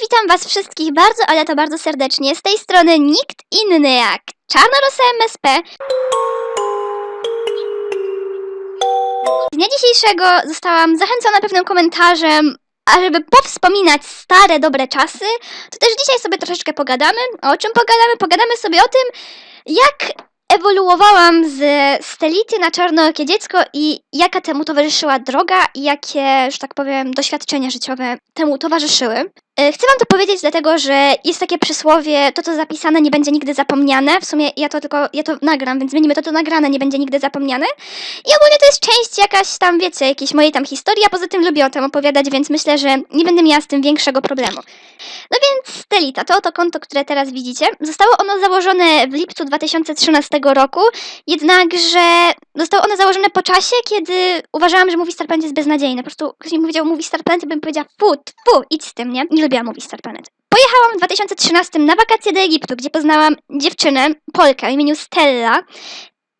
witam was wszystkich bardzo, ale to bardzo serdecznie. Z tej strony nikt inny jak Czarnorosa MSP. Dnia dzisiejszego zostałam zachęcona pewnym komentarzem, ażeby powspominać stare, dobre czasy. To też dzisiaj sobie troszeczkę pogadamy. O czym pogadamy? Pogadamy sobie o tym, jak ewoluowałam z Stelity na czarnookie dziecko i jaka temu towarzyszyła droga i jakie, że tak powiem, doświadczenia życiowe temu towarzyszyły. E, Chcę wam to powiedzieć dlatego, że jest takie przysłowie, to co zapisane nie będzie nigdy zapomniane. W sumie ja to tylko, ja to nagram, więc zmienimy to, to nagrane nie będzie nigdy zapomniane. I ogólnie to jest część jakaś tam, wiecie, jakiejś mojej tam historii, a poza tym lubię o tym opowiadać, więc myślę, że nie będę miała z tym większego problemu. No więc Stelita, to oto konto, które teraz widzicie, zostało ono założone w lipcu 2013 roku, jednakże zostało ono założone po czasie, kiedy uważałam, że Movie Star Planet jest beznadziejny. Po prostu ktoś mi powiedział Movie Star bym powiedziała fu, fu, idź z tym, nie? Nie lubiłam Movie Star Planet. Pojechałam w 2013 na wakacje do Egiptu, gdzie poznałam dziewczynę, Polkę o imieniu Stella.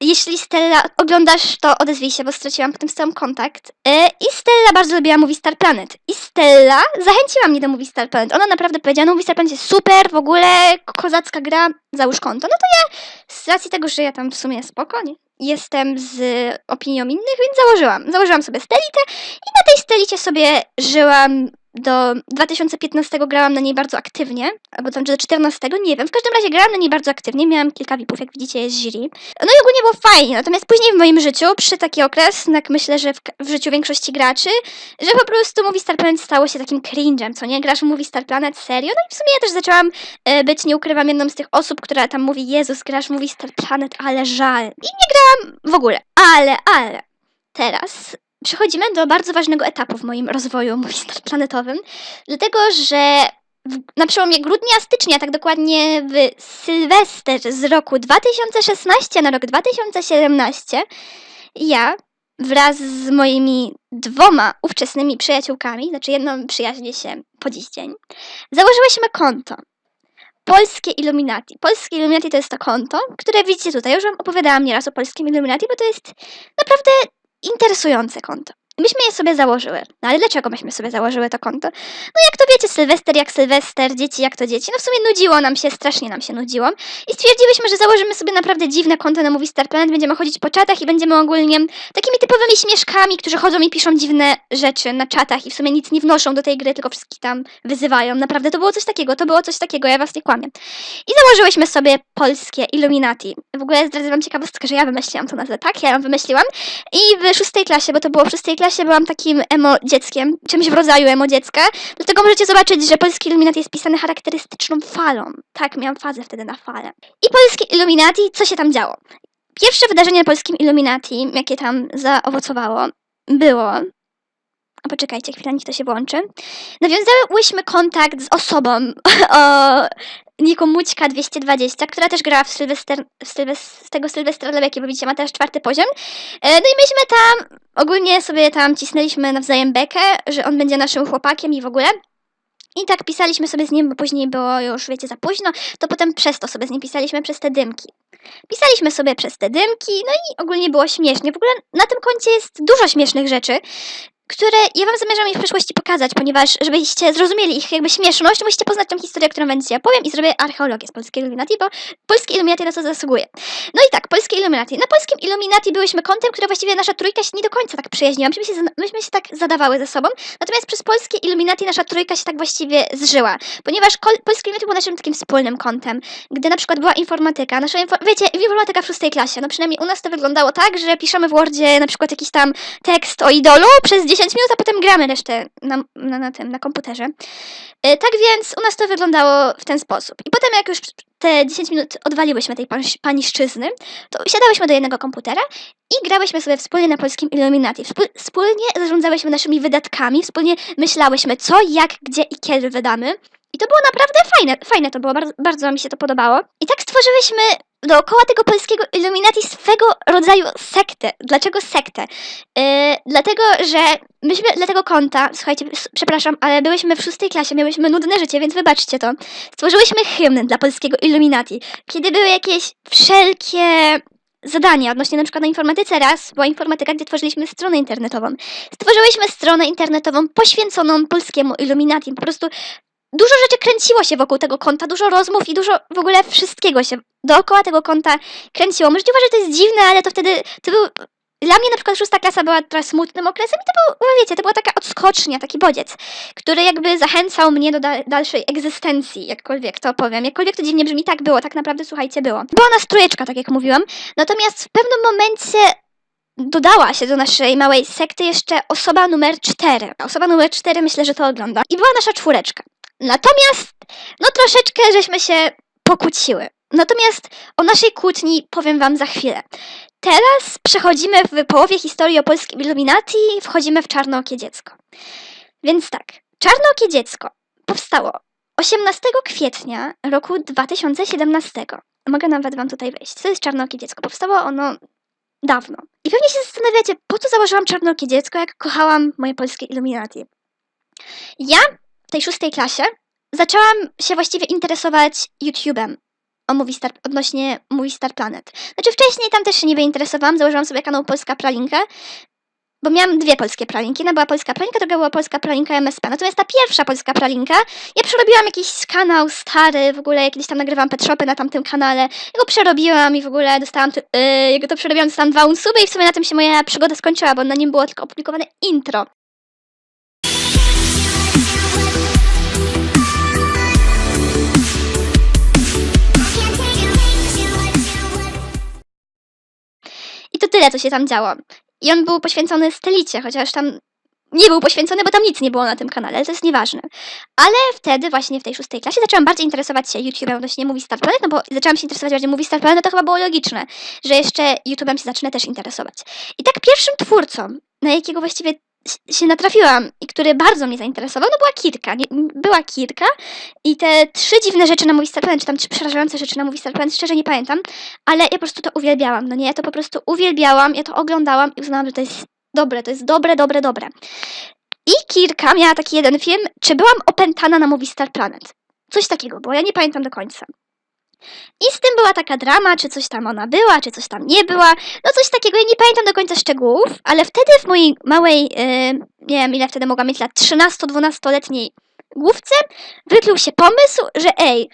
Jeśli Stella oglądasz, to odezwij się, bo straciłam potem z tobą kontakt. E, I Stella bardzo lubiła Movie Star Planet. I Stella zachęciła mnie do Movie Star Planet. Ona naprawdę powiedziała, no Movie Star Planet jest super, w ogóle kozacka gra, załóż konto. No to ja z racji tego, że ja tam w sumie spokojnie jestem z opinią innych, więc założyłam. Założyłam sobie Stelitę i na tej Stelicie sobie żyłam do 2015 grałam na niej bardzo aktywnie, albo tam do 14, nie wiem. W każdym razie grałam na niej bardzo aktywnie, miałam kilka VIPów, jak widzicie, jest jury. No i ogólnie było fajnie, natomiast później w moim życiu przyszedł taki okres, jak myślę, że w, w życiu większości graczy, że po prostu Movie Star Planet stało się takim cringe'em, co nie? Grasz w Movie Star Planet, serio? No i w sumie ja też zaczęłam e, być, nie ukrywam, jedną z tych osób, która tam mówi, Jezus, grasz w Movie Star Planet, ale żal. I nie grałam w ogóle. Ale, ale, teraz przechodzimy do bardzo ważnego etapu w moim rozwoju Movie Star Planetowym, dlatego że na przełomie grudnia, stycznia, tak dokładnie w Sylwester z roku 2016 na rok 2017, ja wraz z moimi dwoma ówczesnymi przyjaciółkami, znaczy jedną przyjaźnię się po dziś dzień, założyłyśmy konto. Polskie Illuminati. Polskie Illuminati to jest to konto, które widzicie tutaj. Już wam opowiadałam nieraz o Polskim Illuminati, bo to jest naprawdę interesujące konto. Myśmy je sobie założyły. No ale dlaczego myśmy sobie założyły to konto? No jak to wiecie, Sylwester jak Sylwester, dzieci jak to dzieci. No w sumie nudziło nam się, strasznie nam się nudziło. I stwierdziłyśmy, że założymy sobie naprawdę dziwne konto na Movie Star Planet. Będziemy chodzić po czatach i będziemy ogólnie takimi typowymi śmieszkami, którzy chodzą i piszą dziwne rzeczy na czatach i w sumie nic nie wnoszą do tej gry, tylko wszystkich tam wyzywają. Naprawdę to było coś takiego, to było coś takiego, ja was nie kłamię. I założyłyśmy sobie polskie Illuminati. W ogóle zdradzę wam ciekawostkę, że ja wymyśliłam to nazwę, tak? Ja ją wymyśliłam. I w szóstej klasie, bo to było w szóstej klasie, byłam takim emo dzieckiem, czymś w rodzaju emo dziecka. Dlatego możecie zobaczyć, że polski Illuminati jest pisany charakterystyczną falą. Tak, miałam fazę wtedy na falę. I polskie Illuminati, co się tam działo? Pierwsze wydarzenie polskim Illuminati, jakie tam zaowocowało, było... A poczekajcie, chwilę, niech to się włączy. Nawiązałyśmy kontakt z osobą o Niku Mućka 220, która też grała w, Sylwester, w Sylwes, z tego Sylwestra Lebeki, bo widzicie, ma teraz czwarty poziom. E, No i myśmy tam ogólnie sobie tam cisnęliśmy nawzajem bekę, że on będzie naszym chłopakiem i w ogóle. I tak pisaliśmy sobie z nim, bo później było już, wiecie, za późno, to potem przez to sobie z nim pisaliśmy przez te dymki. Pisaliśmy sobie przez te dymki, no i ogólnie było śmiesznie. W ogóle na tym koncie jest dużo śmiesznych rzeczy, które ja wam zamierzam ich w przyszłości pokazać, ponieważ żebyście zrozumieli ich jakby śmieszność, musicie poznać tą historię, którą będziecie ja powiem i zrobię archeologię z polskiego Illuminati, bo polskie Illuminati na to zasługuje. No i tak, polskie Illuminati. Na polskim Illuminati byłyśmy kątem, które właściwie nasza trójka się nie do końca tak przyjaźniła. Myśmy się, myśmy się tak zadawały ze sobą, natomiast przez polskie Illuminati nasza trójka się tak właściwie zżyła, ponieważ polskie Illuminati było naszym takim wspólnym kątem, gdy na przykład była informatyka, nasza info- wiecie, informatyka w szóstej klasie, no przynajmniej u nas to wyglądało tak, że piszemy w Wordzie na przykład jakiś tam tekst o idolu przez 10 minut, a potem gramy resztę na, na, na tym, na komputerze. E, tak więc u nas to wyglądało w ten sposób. I potem jak już te 10 minut odwaliłyśmy tej pańsz- paniszczyzny, to siadałyśmy do jednego komputera i grałyśmy sobie wspólnie na polskim Illuminati. Wspól- wspólnie zarządzałyśmy naszymi wydatkami, wspólnie myślałyśmy co, jak, gdzie i kiedy wydamy. I to było naprawdę fajne, fajne to było, bardzo, bardzo mi się to podobało. I tak stworzyłyśmy dookoła tego polskiego Illuminati swego rodzaju sektę. Dlaczego sektę? Yy, dlatego, że myśmy dla tego konta, słuchajcie, przepraszam, ale byłyśmy w szóstej klasie, miałyśmy nudne życie, więc wybaczcie to. Stworzyłyśmy hymn dla polskiego Illuminati. Kiedy były jakieś wszelkie zadania odnośnie na przykład na informatyce raz była informatyka, gdzie tworzyliśmy stronę internetową. Stworzyłyśmy stronę internetową poświęconą polskiemu Illuminati. Po prostu dużo rzeczy kręciło się wokół tego konta, dużo rozmów i dużo w ogóle wszystkiego się dookoła tego konta kręciło. Możliwe, że to jest dziwne, ale to wtedy to był. Dla mnie na przykład szósta klasa była trochę smutnym okresem i to był, wiecie, to była taka odskocznia, taki bodziec, który jakby zachęcał mnie do da- dalszej egzystencji, jakkolwiek to powiem. Jakkolwiek to dziwnie brzmi, tak było, tak naprawdę, słuchajcie, było. Była nas trójeczka, tak jak mówiłam, natomiast w pewnym momencie dodała się do naszej małej sekty jeszcze osoba numer cztery. Osoba numer cztery myślę, że to ogląda. I była nasza czwóreczka. Natomiast, no troszeczkę żeśmy się pokłóciły. Natomiast o naszej kłótni powiem wam za chwilę. Teraz przechodzimy w połowie historii o polskim Illuminati i wchodzimy w Czarnookie Dziecko. Więc tak, Czarnookie Dziecko powstało 18 kwietnia roku 2017. Mogę nawet wam tutaj wejść. Co jest Czarnookie Dziecko? Powstało ono dawno. I pewnie się zastanawiacie, po co założyłam Czarnookie Dziecko, jak kochałam moje polskie Illuminati. Ja w tej szóstej klasie zaczęłam się właściwie interesować YouTube'em o Movie Star, odnośnie Movie Star Planet. Znaczy wcześniej tam też się niby interesowałam, założyłam sobie kanał Polska Pralinka, bo miałam dwie polskie pralinki. Jedna była polska pralinka, druga była polska pralinka MSP. Natomiast ta pierwsza polska pralinka, ja przerobiłam jakiś kanał stary, w ogóle kiedyś tam nagrywam pet shopy na tamtym kanale. Ja go przerobiłam i w ogóle dostałam, yy, jak to przerobiłam, dostałam dwa unsuby i w sumie na tym się moja przygoda skończyła, bo na nim było tylko opublikowane intro. I to tyle, co się tam działo. I on był poświęcony Stelicie, chociaż tam nie był poświęcony, bo tam nic nie było na tym kanale, ale to jest nieważne. Ale wtedy, właśnie w tej szóstej klasie, zaczęłam bardziej interesować się YouTube'em odnośnie Movie Star Planet, no bo zaczęłam się interesować bardziej Movie Star Planet, no to chyba było logiczne, że jeszcze YouTube'em się zacznę też interesować. I tak pierwszym twórcą, na jakiego właściwie się natrafiłam i który bardzo mnie zainteresował, no była Kirka. Nie, była Kirka i te trzy dziwne rzeczy na Star Planet, czy tam trzy przerażające rzeczy na Star Planet, szczerze nie pamiętam, ale ja po prostu to uwielbiałam, no nie? Ja to po prostu uwielbiałam, ja to oglądałam i uznałam, że to jest dobre, to jest dobre, dobre, dobre. I Kirka miała taki jeden film, czy byłam opętana na Movie Star Planet. Coś takiego było, ja nie pamiętam do końca. I z tym była taka drama, czy coś tam ona była, czy coś tam nie była. No coś takiego, ja nie pamiętam do końca szczegółów, ale wtedy w mojej małej, yy, nie wiem ile wtedy mogłam mieć lat, 13-12-letniej główce wykluł się pomysł, że ej,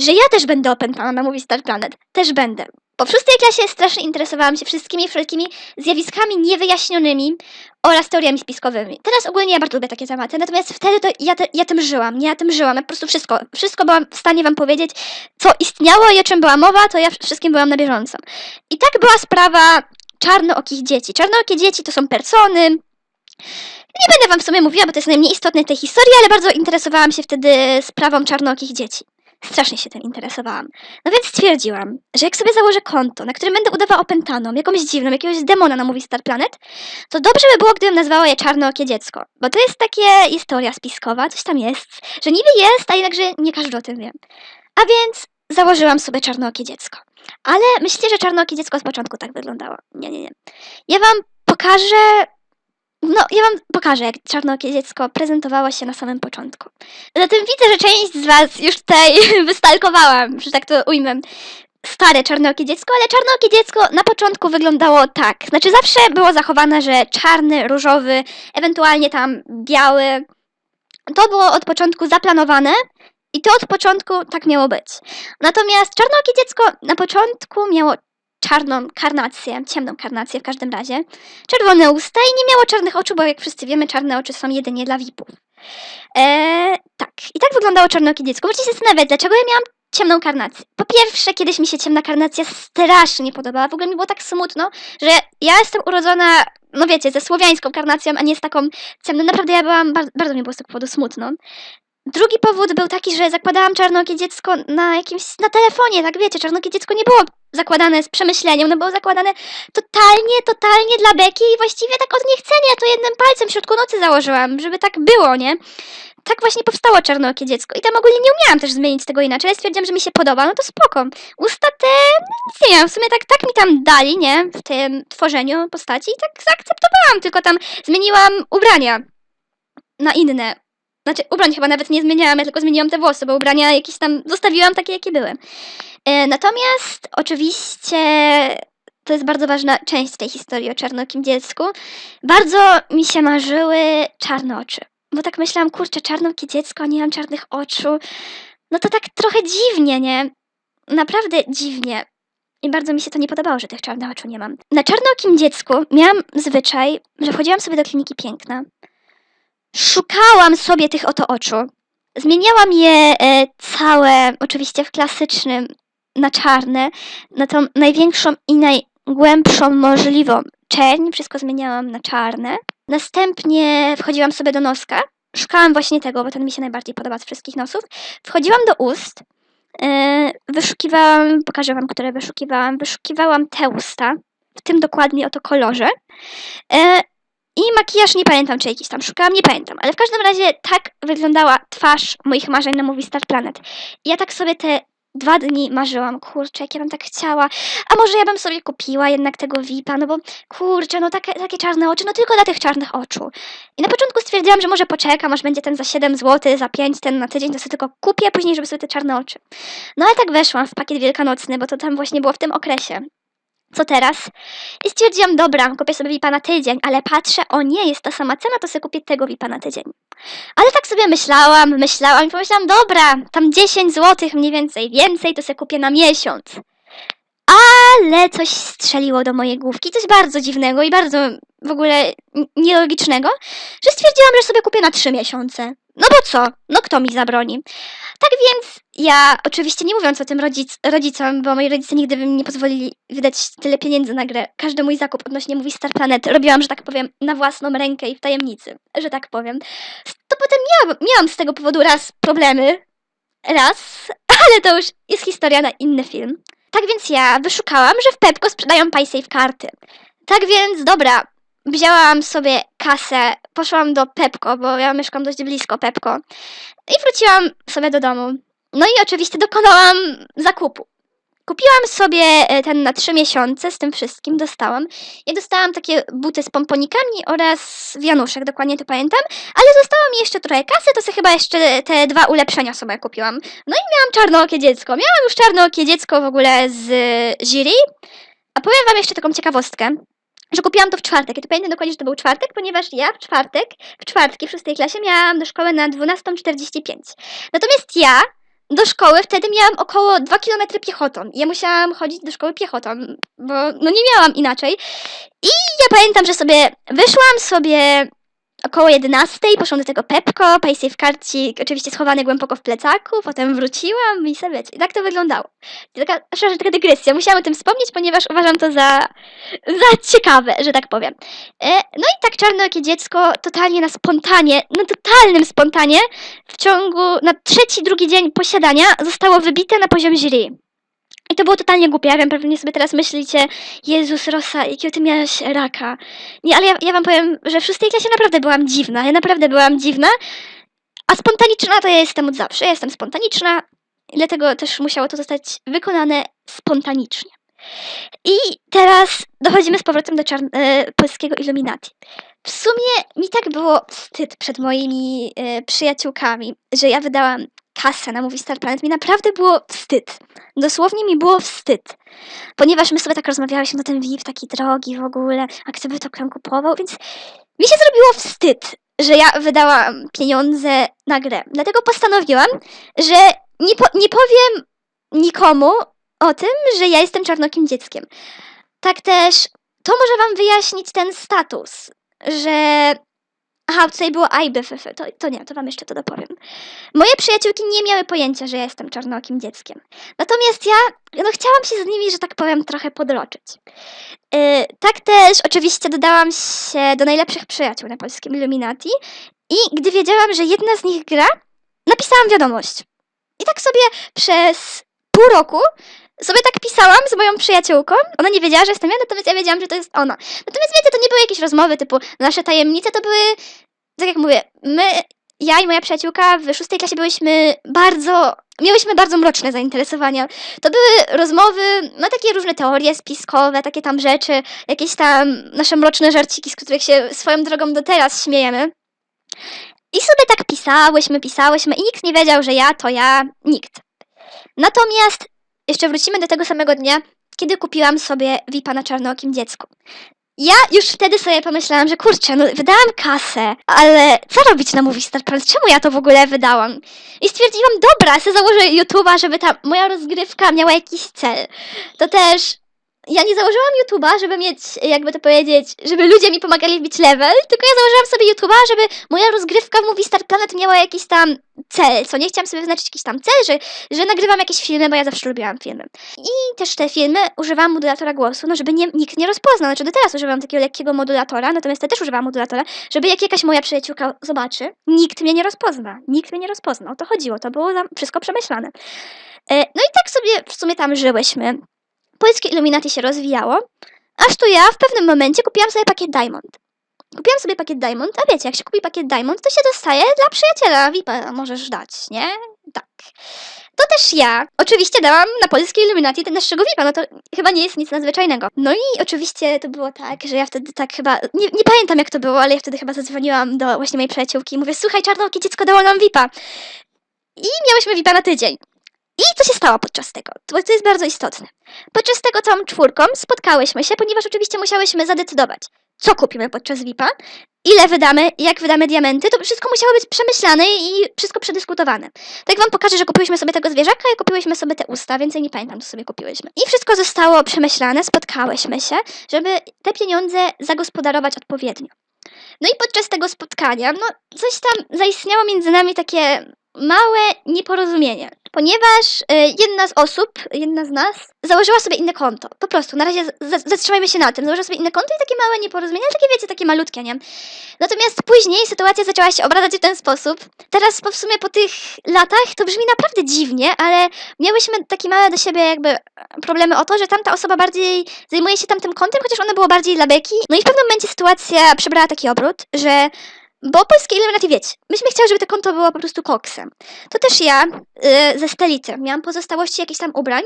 że ja też będę opętana na Movie Star Planet. Też będę. W szóstej klasie strasznie interesowałam się wszystkimi wszelkimi zjawiskami niewyjaśnionymi oraz teoriami spiskowymi. Teraz ogólnie ja bardzo lubię takie tematy, natomiast wtedy to ja, te, ja tym żyłam, nie ja tym żyłam, ja po prostu wszystko, wszystko byłam w stanie wam powiedzieć, co istniało i o czym była mowa, to ja wszystkim byłam na bieżąco. I tak była sprawa czarnookich dzieci. Czarnookie dzieci to są persony, nie będę wam w sumie mówiła, bo to jest najmniej istotne w tej historii, ale bardzo interesowałam się wtedy sprawą czarnookich dzieci. Strasznie się tym interesowałam. No więc stwierdziłam, że jak sobie założę konto, na którym będę udawała opętaną, jakąś dziwną, jakiegoś demona na Movie Star Planet, to dobrze by było, gdybym nazwała je Czarnookie Dziecko. Bo to jest takie, jest teoria spiskowa, coś tam jest, że niby jest, a jednakże nie każdy o tym wie. A więc założyłam sobie Czarnookie Dziecko. Ale myślicie, że Czarnookie Dziecko z początku tak wyglądało? Nie, nie, nie. Ja wam pokażę no, ja wam pokażę, jak czarnookie dziecko prezentowało się na samym początku. Zatem widzę, że część z was już tutaj wystalkowałam, że tak to ujmę. Stare czarnookie dziecko, ale czarnookie dziecko na początku wyglądało tak. Znaczy zawsze było zachowane, że czarny, różowy, ewentualnie tam biały. To było od początku zaplanowane i to od początku tak miało być. Natomiast czarnookie dziecko na początku miało czarną karnację, ciemną karnację w każdym razie, czerwone usta i nie miało czarnych oczu, bo jak wszyscy wiemy, czarne oczy są jedynie dla VIP-ów. Eee, tak, i tak wyglądało czarnokie dziecko. Możecie się zastanawiać, dlaczego ja miałam ciemną karnację. Po pierwsze, kiedyś mi się ciemna karnacja strasznie podobała. W ogóle mi było tak smutno, że ja jestem urodzona, no wiecie, ze słowiańską karnacją, a nie z taką ciemną. Naprawdę ja byłam, bardzo, bardzo mi było z tego powodu smutno. Drugi powód był taki, że zakładałam czarnokie dziecko na jakimś, na telefonie, tak wiecie, czarnokie dziecko nie było zakładane z przemyśleniem, no było zakładane totalnie, totalnie dla beki i właściwie tak od niechcenia, to jednym palcem w środku nocy założyłam, żeby tak było, nie? Tak właśnie powstało czarnookie dziecko i tam ogólnie nie umiałam też zmienić tego inaczej, ale stwierdziłam, że mi się podoba, no to spoko. Usta te, no nic nie wiem, w sumie tak, tak mi tam dali, nie? W tym tworzeniu postaci i tak zaakceptowałam, tylko tam zmieniłam ubrania na inne. Znaczy, ubrań chyba nawet nie zmieniałam, ja tylko zmieniłam te włosy, bo ubrania jakieś tam zostawiłam takie, jakie były. E, natomiast oczywiście to jest bardzo ważna część tej historii o czarnokim dziecku. Bardzo mi się marzyły czarne oczy. bo tak myślałam, kurczę, czarnokie dziecko, nie mam czarnych oczu. No to tak trochę dziwnie, nie? Naprawdę dziwnie. I bardzo mi się to nie podobało, że tych czarnych oczu nie mam. Na czarnookim dziecku miałam zwyczaj, że wchodziłam sobie do kliniki piękna. Szukałam sobie tych oto oczu. Zmieniałam je e, całe, oczywiście w klasycznym, na czarne, na tą największą i najgłębszą możliwą czerń. Wszystko zmieniałam na czarne. Następnie wchodziłam sobie do noska. Szukałam właśnie tego, bo ten mi się najbardziej podoba z wszystkich nosów. Wchodziłam do ust. e, Wyszukiwałam, pokażę wam, które wyszukiwałam. Wyszukiwałam te usta, w tym dokładnie oto kolorze. E, I makijaż nie pamiętam, czy jakiś tam szukałam, nie pamiętam. Ale w każdym razie tak wyglądała twarz moich marzeń na Movie Star Planet. I ja tak sobie te dwa dni marzyłam, kurczę, jak ja bym tak chciała. A może ja bym sobie kupiła jednak tego VIP-a, no bo kurczę, no takie, takie czarne oczy, no tylko dla tych czarnych oczu. I na początku stwierdziłam, że może poczekam, aż będzie ten za 7 zł, za 5, ten na tydzień, to sobie tylko kupię, później, żeby sobie te czarne oczy. No ale tak weszłam w pakiet wielkanocny, bo to tam właśnie było w tym okresie. Co teraz? I stwierdziłam, dobra, kupię sobie VIP-a na tydzień, ale patrzę, o nie, jest ta sama cena, to sobie kupię tego VIP-a na tydzień. Ale tak sobie myślałam, myślałam i pomyślałam, dobra, tam 10 zł mniej więcej, więcej to sobie kupię na miesiąc. Ale coś strzeliło do mojej główki, coś bardzo dziwnego i bardzo w ogóle nielogicznego, że stwierdziłam, że sobie kupię na 3 miesiące. No bo co? No kto mi zabroni? Tak więc ja, oczywiście nie mówiąc o tym rodzic, rodzicom, bo moi rodzice nigdy by mi nie pozwolili wydać tyle pieniędzy na grę. Każdy mój zakup odnośnie mówi Star Planet robiłam, że tak powiem, na własną rękę i w tajemnicy, że tak powiem. To potem miałam, miałam z tego powodu raz problemy. Raz, ale to już jest historia na inny film. Tak więc ja wyszukałam, że w Pepko sprzedają PaySafe karty. Tak więc, dobra, wzięłam sobie kasę, poszłam do Pepko, bo ja mieszkam dość blisko Pepko i wróciłam sobie do domu. No i oczywiście dokonałam zakupu. Kupiłam sobie e, ten na trzy miesiące, z tym wszystkim dostałam. Ja dostałam takie buty z pomponikami oraz wianuszek, dokładnie to pamiętam, ale zostało mi jeszcze trochę kasy, to sobie chyba jeszcze te dwa ulepszenia sobie kupiłam. No i miałam czarnookie dziecko. Miałam już czarnookie dziecko w ogóle z e, jury. A powiem wam jeszcze taką ciekawostkę, że kupiłam to w czwartek. Ja to pamiętam dokładnie, że to był czwartek, ponieważ ja w czwartek, w czwartki w szóstej klasie miałam do szkoły na 12.45. Natomiast ja do szkoły wtedy miałam około 2 km piechotą. Ja musiałam chodzić do szkoły piechotą, bo no nie miałam inaczej. I ja pamiętam, że sobie wyszłam sobie około 11, poszłam do tego Pepko, PaySafe karcik, oczywiście schowany głęboko w plecaku, potem wróciłam i sobie, i tak to wyglądało. Taka, szczerze, taka dygresja, musiałam o tym wspomnieć, ponieważ uważam to za, za ciekawe, że tak powiem. E, no i tak czarnookie dziecko totalnie na spontanie, na totalnym spontanie, w ciągu, na trzeci, drugi dzień posiadania zostało wybite na poziom jury. I to było totalnie głupie. Ja wiem, pewnie sobie teraz myślicie, Jezus Rosa, jakiego ty miałaś raka. Nie, ale ja, ja wam powiem, że w szóstej klasie naprawdę byłam dziwna. Ja naprawdę byłam dziwna. A spontaniczna to ja jestem od zawsze. Ja jestem spontaniczna. Dlatego też musiało to zostać wykonane spontanicznie. I teraz dochodzimy z powrotem do e, polskiego Illuminati. W sumie mi tak było wstyd przed moimi e, przyjaciółkami, że ja wydałam kasę na Movie Star Planet. Mi naprawdę było wstyd. Dosłownie mi było wstyd. Ponieważ my sobie tak rozmawiałyśmy, no ten VIP taki drogi w ogóle, a kto by to tam kupował, więc mi się zrobiło wstyd, że ja wydałam pieniądze na grę. Dlatego postanowiłam, że nie, po, nie powiem nikomu o tym, że ja jestem czarnokim dzieckiem. Tak też, to może wam wyjaśnić ten status, że... Aha, tutaj było IBFF, to, to nie, to wam jeszcze to dopowiem. Moje przyjaciółki nie miały pojęcia, że ja jestem czarnookim dzieckiem. Natomiast ja, no chciałam się z nimi, że tak powiem, trochę podroczyć. Yy, tak też oczywiście dodałam się do najlepszych przyjaciół na polskim Illuminati i gdy wiedziałam, że jedna z nich gra, napisałam wiadomość. I tak sobie przez pół roku sobie tak pisałam z moją przyjaciółką. Ona nie wiedziała, że jestem ja, natomiast ja wiedziałam, że to jest ona. Natomiast wiecie, to nie były jakieś rozmowy typu nasze tajemnice, to były, tak jak mówię, my, ja i moja przyjaciółka w szóstej klasie byłyśmy bardzo, miałyśmy bardzo mroczne zainteresowania. To były rozmowy, no takie różne teorie spiskowe, takie tam rzeczy, jakieś tam nasze mroczne żarciki, z których się swoją drogą do teraz śmiejemy. I sobie tak pisałyśmy, pisałyśmy i nikt nie wiedział, że ja to ja, nikt. Natomiast jeszcze wrócimy do tego samego dnia, kiedy kupiłam sobie VIP-a na czarnookim dziecku. Ja już wtedy sobie pomyślałam, że kurczę, no wydałam kasę, ale co robić na Movie Star Planet? Czemu ja to w ogóle wydałam? I stwierdziłam, dobra, sobie założę YouTube'a, żeby ta moja rozgrywka miała jakiś cel. To też ja nie założyłam YouTube'a, żeby mieć, jakby to powiedzieć, żeby ludzie mi pomagali wbić level, tylko ja założyłam sobie YouTube'a, żeby moja rozgrywka w Movie Star Planet miała jakiś tam cel, co nie chciałam sobie wyznaczyć jakiś tam cel, że, że nagrywam jakieś filmy, bo ja zawsze lubiłam filmy. I też te filmy używałam modulatora głosu, no żeby nie, nikt nie rozpoznał, znaczy do teraz używam takiego lekkiego modulatora, natomiast ja też używałam modulatora, żeby jak jakaś moja przyjaciółka zobaczy, nikt mnie nie rozpozna, nikt mnie nie rozpozna, o to chodziło, to było wszystko przemyślane. E, No i tak sobie w sumie tam żyłyśmy polskie Illuminati się rozwijało, aż tu ja w pewnym momencie kupiłam sobie pakiet Diamond. Kupiłam sobie pakiet Diamond, a wiecie, jak się kupi pakiet Diamond, to się dostaje dla przyjaciela VIP-a możesz dać, nie? Tak. To też ja oczywiście dałam na polskie Illuminati ten naszego VIP-a, no to chyba nie jest nic nadzwyczajnego. No i oczywiście to było tak, że ja wtedy tak chyba, nie, nie pamiętam jak to było, ale ja wtedy chyba zadzwoniłam do właśnie mojej przyjaciółki i mówię, słuchaj czarnokie dziecko dało nam VIP-a. I miałyśmy VIP-a na tydzień. I co się stało podczas tego? To, jest bardzo istotne. Podczas tego całą czwórką spotkałyśmy się, ponieważ oczywiście musiałyśmy zadecydować, co kupimy podczas VIP-a, ile wydamy, jak wydamy diamenty, to wszystko musiało być przemyślane i wszystko przedyskutowane. Tak wam pokażę, że kupiłyśmy sobie tego zwierzaka i kupiłyśmy sobie te usta, więcej nie pamiętam, co sobie kupiłyśmy. I wszystko zostało przemyślane, spotkałyśmy się, żeby te pieniądze zagospodarować odpowiednio. No i podczas tego spotkania, no coś tam zaistniało między nami takie małe nieporozumienie, ponieważ y, jedna z osób, jedna z nas, założyła sobie inne konto. Po prostu, na razie zatrzymajmy się na tym. Założyła sobie inne konto i takie małe nieporozumienie, ale takie wiecie, takie malutkie, nie? Natomiast później sytuacja zaczęła się obracać w ten sposób. Teraz po w sumie po tych latach to brzmi naprawdę dziwnie, ale miałyśmy takie małe do siebie jakby e, problemy o to, że tamta osoba bardziej zajmuje się tamtym kontem, chociaż ono było bardziej dla beki. No i w pewnym momencie sytuacja przybrała taki obrót, że bo polskie Illuminati, wiecie, myśmy chciały, żeby to konto było po prostu koksem. To też ja y, ze Stelity miałam pozostałości jakichś tam ubrań,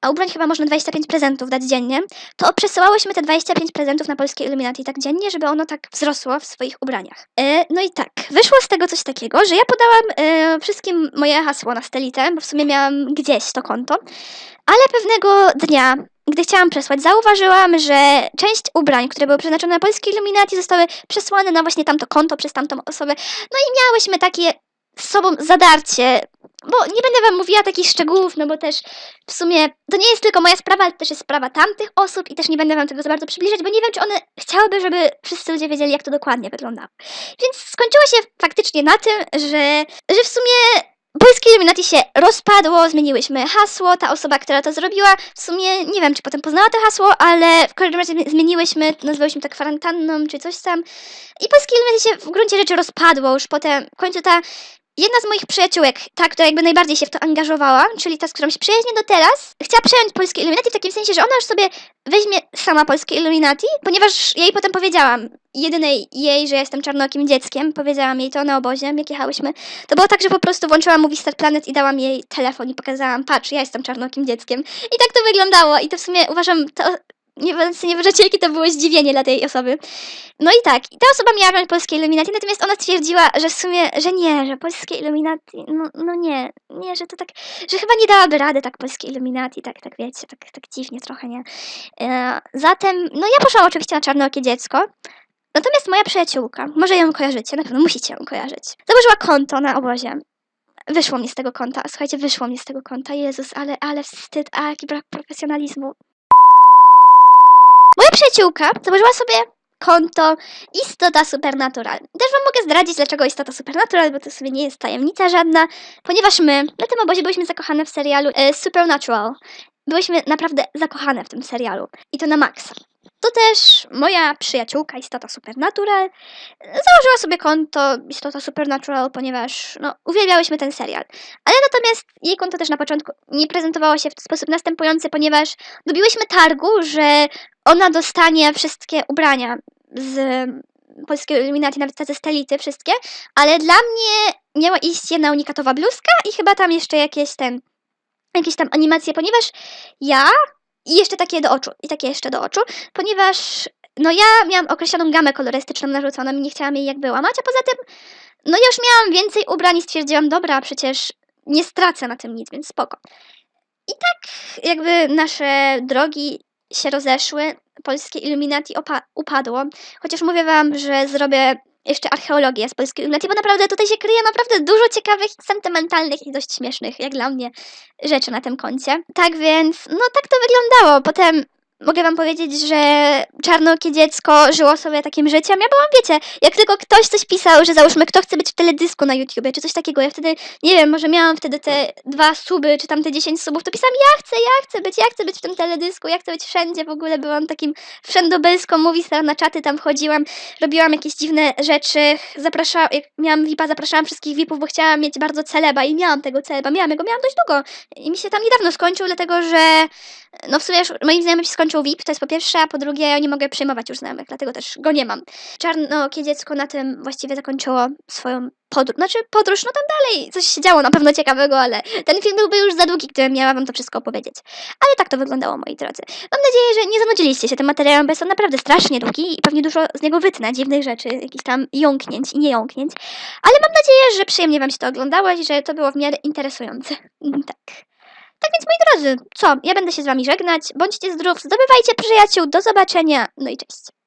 a ubrań chyba można 25 prezentów dać dziennie, to przesyłałyśmy te 25 prezentów na polskie Illuminati tak dziennie, żeby ono tak wzrosło w swoich ubraniach. Y, no i tak, wyszło z tego coś takiego, że ja podałam y, wszystkim moje hasło na Stelitę, bo w sumie miałam gdzieś to konto, ale pewnego dnia gdy chciałam przesłać, zauważyłam, że część ubrań, które były przeznaczone na polskie Illuminati, zostały przesłane na właśnie tamto konto przez tamtą osobę. No i miałyśmy takie z sobą zadarcie, bo nie będę wam mówiła takich szczegółów, no bo też w sumie to nie jest tylko moja sprawa, ale też jest sprawa tamtych osób i też nie będę wam tego za bardzo przybliżać, bo nie wiem, czy one chciałyby, żeby wszyscy ludzie wiedzieli, jak to dokładnie wyglądało. Więc skończyło się faktycznie na tym, że, że w sumie Polskie Illuminati się rozpadło, zmieniłyśmy hasło, ta osoba, która to zrobiła, w sumie nie wiem, czy potem poznała to hasło, ale w każdym razie zmi- zmieniłyśmy, nazwałyśmy to kwarantanną, czy coś tam. I Polskie Illuminati się w gruncie rzeczy rozpadło już potem, w końcu ta jedna z moich przyjaciółek, ta, która jakby najbardziej się w to angażowała, czyli ta, z którą się przyjaźnię do teraz, chciała przejąć Polskie Illuminati w takim sensie, że ona już sobie weźmie sama Polskie Illuminati, ponieważ jej potem powiedziałam, jedynej jej, że jestem czarnookim dzieckiem, powiedziałam jej to na obozie, jak jechałyśmy, to było tak, że po prostu włączyłam Movie Star Planet i dałam jej telefon i pokazałam, patrz, ja jestem czarnokim dzieckiem. I tak to wyglądało i to w sumie uważam, to nie, nie wyobrażacie, jakie to było zdziwienie dla tej osoby. No i tak, ta osoba miała broń polskie Illuminati, natomiast ona stwierdziła, że w sumie, że nie, że polskie Illuminati, no, no nie, nie, że to tak, że chyba nie dałaby rady tak polskie Illuminati, tak, tak wiecie, tak, tak dziwnie trochę, nie. E, zatem, no ja poszłam oczywiście na czarnookie dziecko, Natomiast moja przyjaciółka, może ją kojarzycie, na pewno musicie ją kojarzyć, założyła konto na obozie. Wyszło mi z tego konta, słuchajcie, wyszło mi z tego konta, Jezus, ale, ale wstyd, a jaki brak profesjonalizmu. Moja przyjaciółka założyła sobie konto Istota Supernatural. Też wam mogę zdradzić, dlaczego Istota Supernatural, bo to sobie nie jest tajemnica żadna, ponieważ my na tym obozie byliśmy zakochane w serialu e, Supernatural. Byłyśmy naprawdę zakochane w tym serialu i to na maksa. To też moja przyjaciółka Istota Supernatural założyła sobie konto Istota Supernatural, ponieważ no, uwielbiałyśmy ten serial. Ale natomiast jej konto też na początku nie prezentowało się w sposób następujący, ponieważ dobiłyśmy targu, że ona dostanie wszystkie ubrania z polskiego Illuminati, nawet te Stelity, wszystkie, ale dla mnie miała iść jedna unikatowa bluzka i chyba tam jeszcze jakieś ten, jakieś tam animacje, ponieważ ja i jeszcze takie do oczu, i takie jeszcze do oczu, ponieważ no ja miałam określoną gamę kolorystyczną narzuconą i nie chciałam jej jakby łamać, a poza tym no ja już miałam więcej ubrań i stwierdziłam, dobra, przecież nie stracę na tym nic, więc spoko. I tak jakby nasze drogi się rozeszły, polskie Illuminati upadło. Chociaż mówię wam, że zrobię jeszcze archeologię z polskiego Illuminati, bo naprawdę tutaj się kryje naprawdę dużo ciekawych, sentymentalnych i dość śmiesznych, jak dla mnie, rzeczy na tym koncie. Tak więc, no tak to wyglądało. Potem mogę wam powiedzieć, że czarnokie dziecko żyło sobie takim życiem. Ja byłam, wiecie, jak tylko ktoś coś pisał, że załóżmy, kto chce być w teledysku na YouTubie, czy coś takiego, ja wtedy, nie wiem, może miałam wtedy te dwa suby, czy tam te 10 subów, to pisałam, ja chcę, ja chcę być, ja chcę być w tym teledysku, ja chcę być wszędzie, w ogóle. Byłam takim wszędobylską mówisem, na czaty tam chodziłam, robiłam jakieś dziwne rzeczy, zapraszałam, jak miałam VIPa, zapraszałam wszystkich VIPów, bo chciałam mieć bardzo celeba i miałam tego celeba, miałam go, miałam dość długo. I mi się tam niedawno skończył, dlatego że no w sumie już moim znajomym się skończył VIP, to jest po pierwsze, a po drugie ja nie mogę przyjmować już znajomych, dlatego też go nie mam. Czarnokie dziecko na tym właściwie zakończyło swoją podróż, znaczy podróż, no tam dalej coś się działo na pewno ciekawego, ale ten film byłby już za długi, gdybym miała wam to wszystko opowiedzieć. Ale tak to wyglądało, moi drodzy. Mam nadzieję, że nie zanudziliście się tym materiałem, bo jest on naprawdę strasznie długi i pewnie dużo z niego wytnę, dziwnych rzeczy, jakichś tam jąknięć i nie jąknięć. Ale mam nadzieję, że przyjemnie wam się to oglądało i że to było w miarę interesujące. Tak. Tak więc, moi drodzy, co? Ja będę się z wami żegnać. Bądźcie zdrów, zdobywajcie przyjaciół, do zobaczenia. No i cześć.